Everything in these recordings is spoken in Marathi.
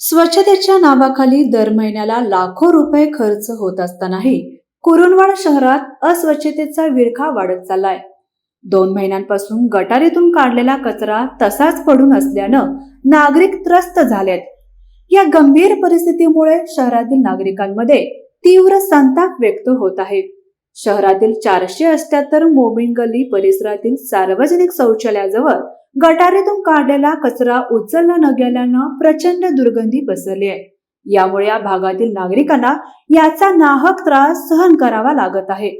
स्वच्छतेच्या नावाखाली दर महिन्याला लाखो रुपये खर्च होत असतानाही कुरुंदवाड शहरात अस्वच्छतेचा विळखा वाढत चाललाय. दोन महिन्यांपासून गटारीतून काढलेला कचरा तसाच पडून असल्यानं नागरिक त्रस्त झालेत. या गंभीर परिस्थितीमुळे शहरातील नागरिकांमध्ये तीव्र संताप व्यक्त होत आहे. शहरातील चारशे अष्ट्याहत्तर मोबिन गल्ली परिसरातील सार्वजनिक शौचालयाजवळ गटारीतून काढलेला कचरा उचलला न गेल्यानं प्रचंड दुर्गंधी पसरली आहे. यामुळे या भागातील नागरिकांना याचा नाहक त्रास सहन करावा लागत आहे.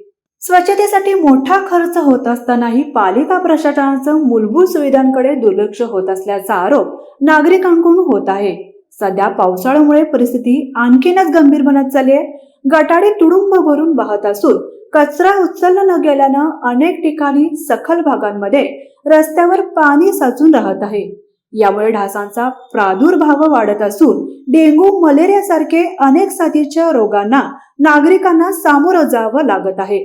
स्वच्छतेसाठी मोठा खर्च होत असतानाही पालिका प्रशासनाचं मूलभूत सुविधांकडे दुर्लक्ष होत असल्याचा आरोप नागरिकांकडून होत आहे. सध्या पावसाळ्यामुळे परिस्थिती आणखीनच गंभीर बनत चालली आहे. गटारी तुडुंब भरून वाहत असून कचरा उचलला न गेल्यानं अनेक ठिकाणी सखल भागांमध्ये रस्त्यावर पाणी साचून राहत आहे. यामुळे ढासांचा प्रादुर्भाव वाढत असून डेंग्यू मलेरिया सारखे अनेक साथीच्या रोगांना नागरिकांना सामोरं जावं लागत आहे.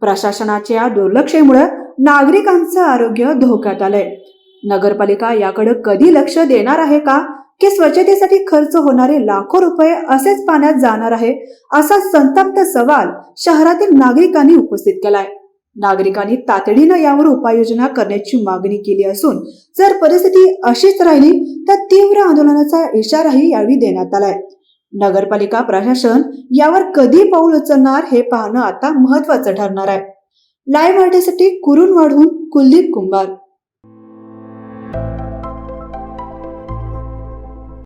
प्रशासनाच्या दुर्लक्षेमुळे नागरिकांचं आरोग्य धोक्यात आलंय. नगरपालिका याकडे कधी लक्ष देणार आहे का? की स्वच्छतेसाठी खर्च होणारे लाखो रुपये असेच पाण्यात जाणार आहे असा संतप्त सवाल शहरातील नागरिकांनी उपस्थित केलाय. नागरिकांनी तातडीनं यावर उपाययोजना करण्याची मागणी केली असून जर परिस्थिती अशीच राहिली तर तीव्र आंदोलनाचा इशाराही यावेळी देण्यात आलाय. नगरपालिका प्रशासन यावर कधी पाऊल उचलणार हे पाहणं आता महत्वाचं ठरणार आहे. लाईव्ह आर्टीसाठी कुरुन वाढून कुलदीप कुंभार.